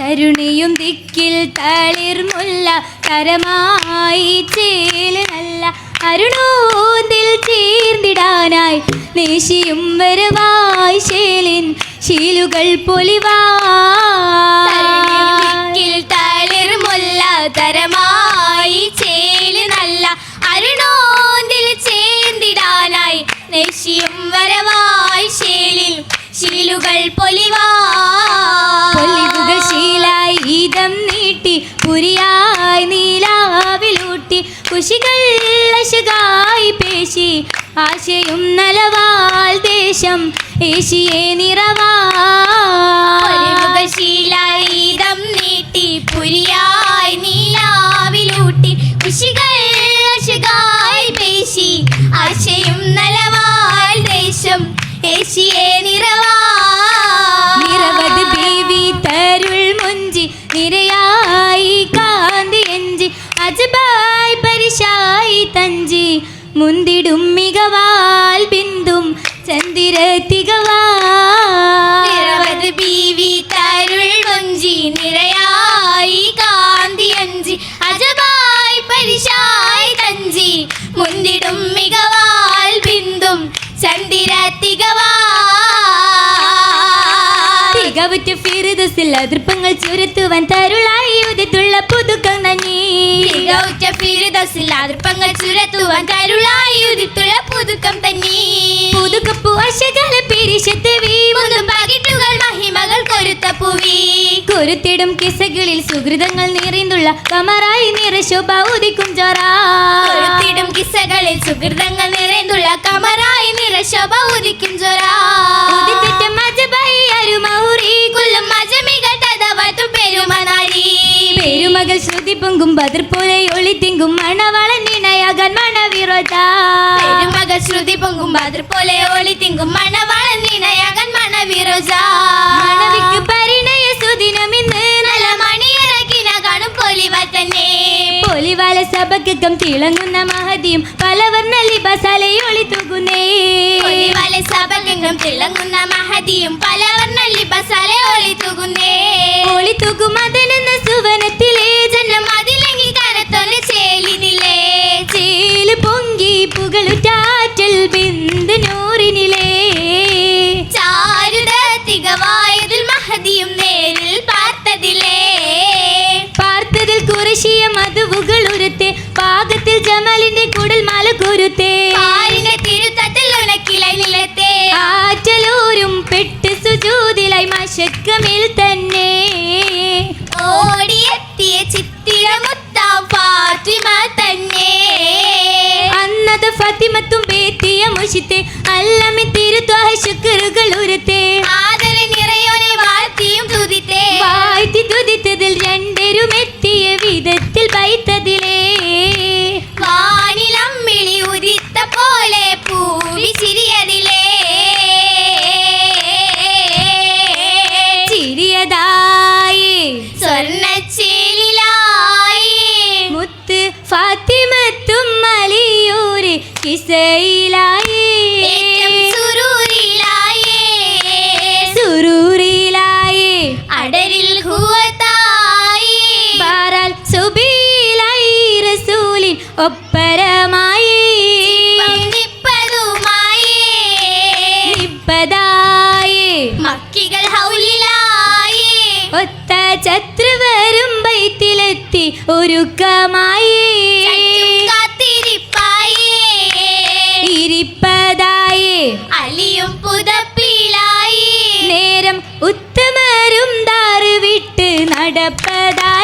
തരുണിയും ദിക്കിൽ തളിർമുല്ല കരമായി ചേൽ നല്ല അരുണോന്തിൽ ചേർന്നിടാനായി നേശിയും വരവായി ശേലിൻ ശീലുകൾ പൊലിവാക്കിൽ തളിർമുല്ല തരമായി ചേൽ നല്ല അരുണോന്തിൽ ചേർന്നിടാനായി നേശിയും വരവായി ശേലിൽ ശീലുകൾ പൊലിവാ ശീലായി നീട്ടി പുരിയായി നീലാവിലൂട്ടി കുശികൾ അശകായി പേശി ആശയും നലവാൽ ദേശം ഏശിയെ നിറവാ തികവുറ്റ ഫിറുദസിൽ അതിർപ്പങ്ങൾ ചുരുത്തുവാൻ തരുളായി ഉദിത്തുള്ള പുതുക്കം നന്ദി തികവുറ്റ ഫിറുദസിൽ അതിർപ്പങ്ങൾ ചുരത്തുവാൻ തരുളായി ഉദിത്തുള്ള പുതുക്കം തന്നെ പുതുക്കപ്പു അശകല പിരിശത്ത് വീമുന്നും പകിട്ടുകൾ മഹിമകൾ കൊരുത്ത പുവി കൊരുത്തിടും കിസകളിൽ സുഹൃതങ്ങൾ നിറയുന്നുള്ള കമറായി നിറശോഭ ഉദിക്കും ജോറാ കൊരുത്തിടും കിസകളിൽ സുഹൃതങ്ങൾ നിറയുന്നുള്ള കമറായി നിറശോഭ ഉദിക്കും ജോറാ പെരുമകൾ ശ്രുതി പൊങ്കും ബദർ പോലെ ഒളിത്തിങ്കും മണവളൻ നിണയാകാൻ മണവിറോജ മകൾ ശ്രുതി പൊങ്കും ബദർ പോലെ ഒളിത്തിങ്കും മണവളൻ നിണയാകാൻ മണവിറോജ മണവിക്ക് പരിണയ സുദിനം ഇന്ന് നല്ല മണിയിറക്കിന കാണും പോലിവ തന്നെ. പോലിവാല സഭക്കം തിളങ്ങുന്ന മഹതിയും പലവർണ ലിബസാലെ ഒളിത്തൂകുന്നേ പൊലിവാല സഭകം തിളങ്ങുന്ന മഹതിയും പലവർണ ലിബസാലെ ഒളിത്തൂകുന്നേ ഒളിത്തൂക്കും അതിനെന്ന സുവനത്തിലെ അല്ലമി തിരുത്വാഹ ശുക്രുകൾ ഉരുത്തെ. ആദര നിറയോനെ വാഴ്ത്തിയും തുതിത്തെ. വാഴ്ത്തി തുതിത്തതിൽ ഒത്ത ചത്രു വരും ബൈത്തിലെത്തി ഒരുക്കമായി ഇരിപ്പതായി അലിയും പുതപ്പിലായി നേരം ഉത്തമരും ദാറ് വിട്ട് നടപ്പതായി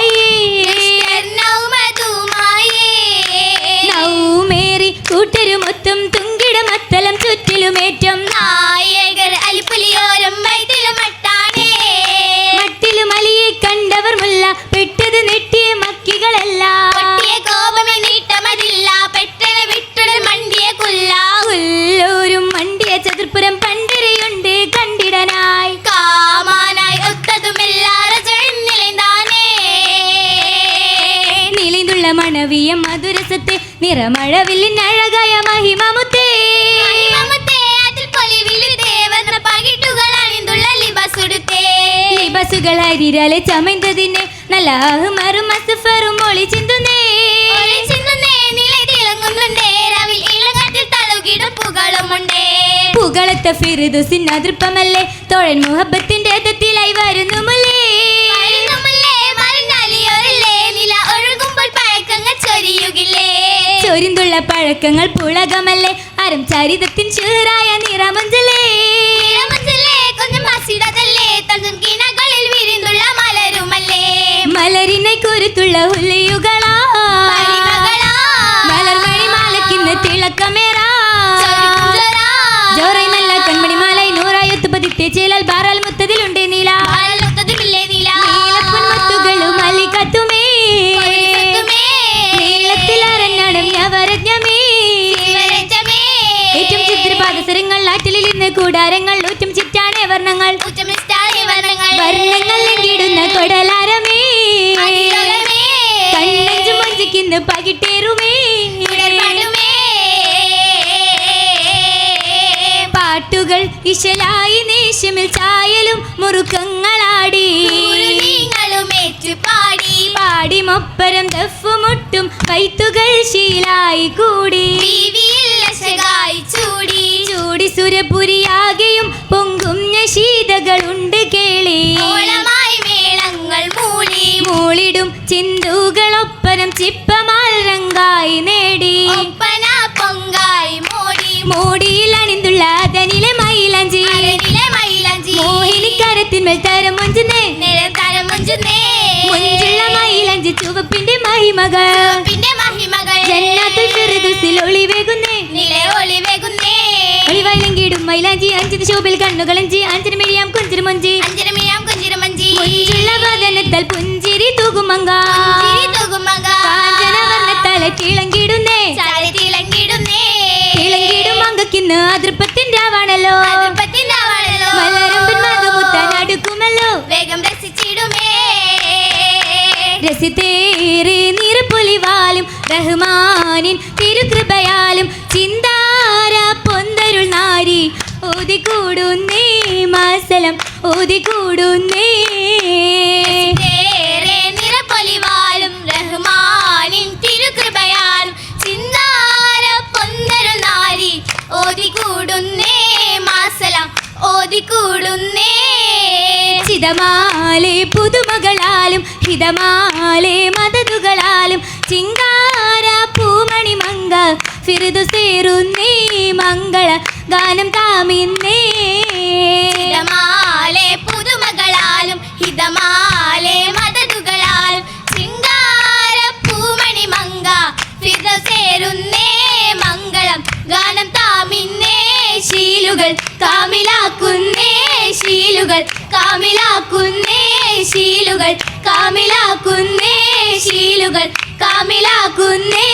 മധുരസത്തെ നിറമഴവില്ലിനഴകായ മഹിമമുത്തേ. അരിരാലെ ചമയ്ത്തതിനെ നല്ല അഹ്മറും അസഫറും ഒളി ചിന്തുന്നേ. ഒളി ചിന്തുന്നേ നില തിളങ്ങുന്നുണ്ടേ. രാവിൽ ഇളകാറ്റിൽ തളുകിടും പുകളുമുണ്ടേ. പുകളത്തെ ഫിറുദുസിൻ അതിർപ്പമല്ലേ തോഴൻ മുഹബത്തിന്റെ എതത്തിലായി വരുന്നു ചൊരിന്തുള്ള പഴക്കങ്ങൾ പുളകമല്ലേ? അരം ചരിതത്തിൻ ചേറായ നിറമഞ്ചലേ. മലരിനെ കുരുത്തുള്ള ഉള്ളിയുകളാ കൂടാരങ്ങൾ ഊറ്റും ചിറ്റാണേ വർണങ്ങൾ. വർണങ്ങൾ, ലംഘിടുന്ന കൊടലാരമേ. കണ്ണഞ്ചു മൊഞ്ചിക്കിന്ന് പകിട്ടേറുമേ. പാട്ടുകൾ ഇശലായി നേശമിൽ ചായലും മുറുക്കങ്ങളാടി. പാടി പാടി മൊപ്പരം ദഫുമുട്ടും കൈത്തുകൾ ശീലായി കൂടി. സുരപുരിയാകെയും പൊങ്കും ശീതകളുണ്ട് കേളി. മേളങ്ങൾ മൂളി, മൂളിടും ചിന്തുകളൊപ്പരം ചിപ്പമാൽ രംഗായി നേടി. പൊങ്കായി മോടി, മോടിയിൽ അണിന്തുള്ള അതനിലെ മൈലഞ്ചി. മൈലാഞ്ചി, മോഹിനിക്കരത്തിന്മേൽ തരം മുഞ്ചുന്നേ. തരം മുഞ്ചുന്നേ. മുഞ്ചുള്ള മൈലഞ്ചി ചുവപ്പിന്റെ മഹിമകൾ. ജന്നാത്തുൽ ഫിർദൗസിൽ മൈലാഞ്ചി അഞ്ചിന് ശോഭിൽ കണ്ണുകളഞ്ചി അഞ്ചിന് മിഴിയാം കുഞ്ചിന് മൊഞ്ചി. മുഞ്ചുള്ള വദനത്താൽ പുഞ്ചിരി തൂകുമങ്ക. കാഞ്ചനവർണത്താല തിളങ്കിടുന്നേ. തിളങ്കിടും അങ്കക്കിന്ന് ആവാണല്ലോ. അടുക്കുമല്ലോ. വേഗം രസിച്ചിടുമേ. രസിതേറെ നിറപ്പൊലിവാലും റഹ്മാനിൻ തിരുകൃപയാലും ചിന്താര ഓതിക്കൂടുന്നേ മാസലം പൊന്തരു നാരി. മാസലം ചിതമാലെ പുതുമകളാലും ഹിതമാലെ മതതുകളാലും ചിങ്കാര പൂമണി മങ്ക ഫിറുതു സേറുന്നേ മംഗള ഗാനം താമിന്നേ. ഹിതമാലെ പുതുമകളാലും ഹിതമാലെ മദതുകളാലും ചിങ്കാര പൂമണി മങ്ക ഫിറസേരുന്നേ മംഗളം. ഗാനം താമിന്നേ ശീലുകൾ കാമിലാക്കുന്നേ ശീലുകൾ കാമിലാക്കുന്നേ ശീലുകൾ കാമിലാക്കുന്നേ ശീലുകൾ കാമിലാക്കുന്നേ